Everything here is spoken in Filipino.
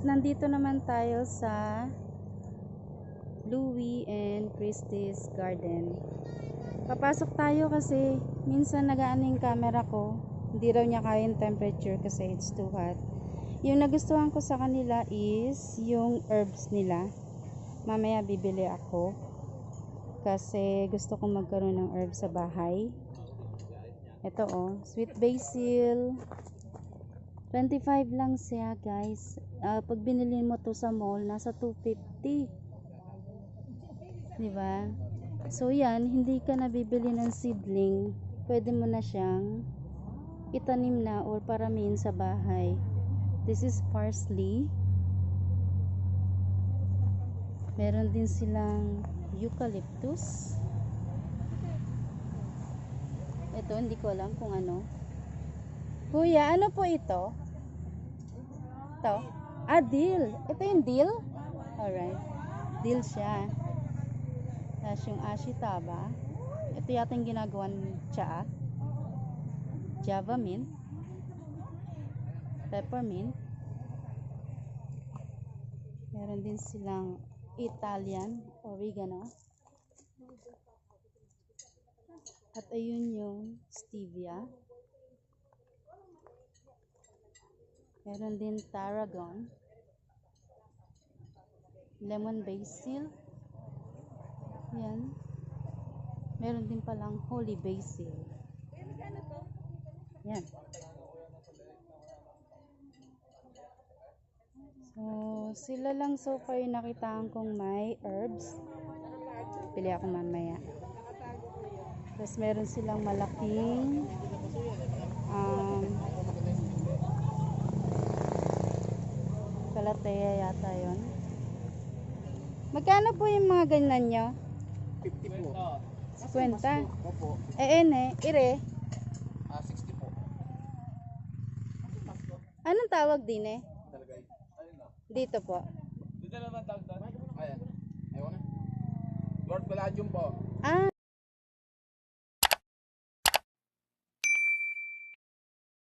nandito naman tayo sa Louie and Christie's Garden. Papasok tayo kasi minsan nagaan yung camera ko. Hindi raw niya kaya yung temperature kasi it's too hot. Yung nagustuhan ko sa kanila is yung herbs nila. Mamaya bibili ako kasi gusto kong magkaroon ng herbs sa bahay. Ito oh, sweet basil. 25 lang siya guys. Ah, pag binili mo to sa mall, nasa 250. Di ba? So yan, hindi ka nabibili ng seedling. Pwede mo na siyang itanim na or paramin sa bahay. This is parsley. Meron din silang eucalyptus. Ito, hindi ko alam kung ano. Kuya, ano po ito? Ito? Ah, dill. Ito yung dill? Alright. Dill siya. Tapos yung ashitaba. Ito yata yung ginagawan tsaa. Java mint. Peppermint. Meron din silang Italian oregano. At ayun yung stevia. Meron din tarragon. Lemon basil. Yan. Meron din palang holy basil. Yan. So, sila lang so far nakitaan kong may herbs. Pili ako mamaya. Tapos meron silang malaking um, kalateya yata yon. Magkano po yung mga ganyan nyo? 50 po. 50. Opo. Eh, ene, ire. Ah, 60 po. Anong tawag din eh? Eh. Dito po. Dito naman tawag doon. Ayan. Ewan na. Lord Palladium po. Ah,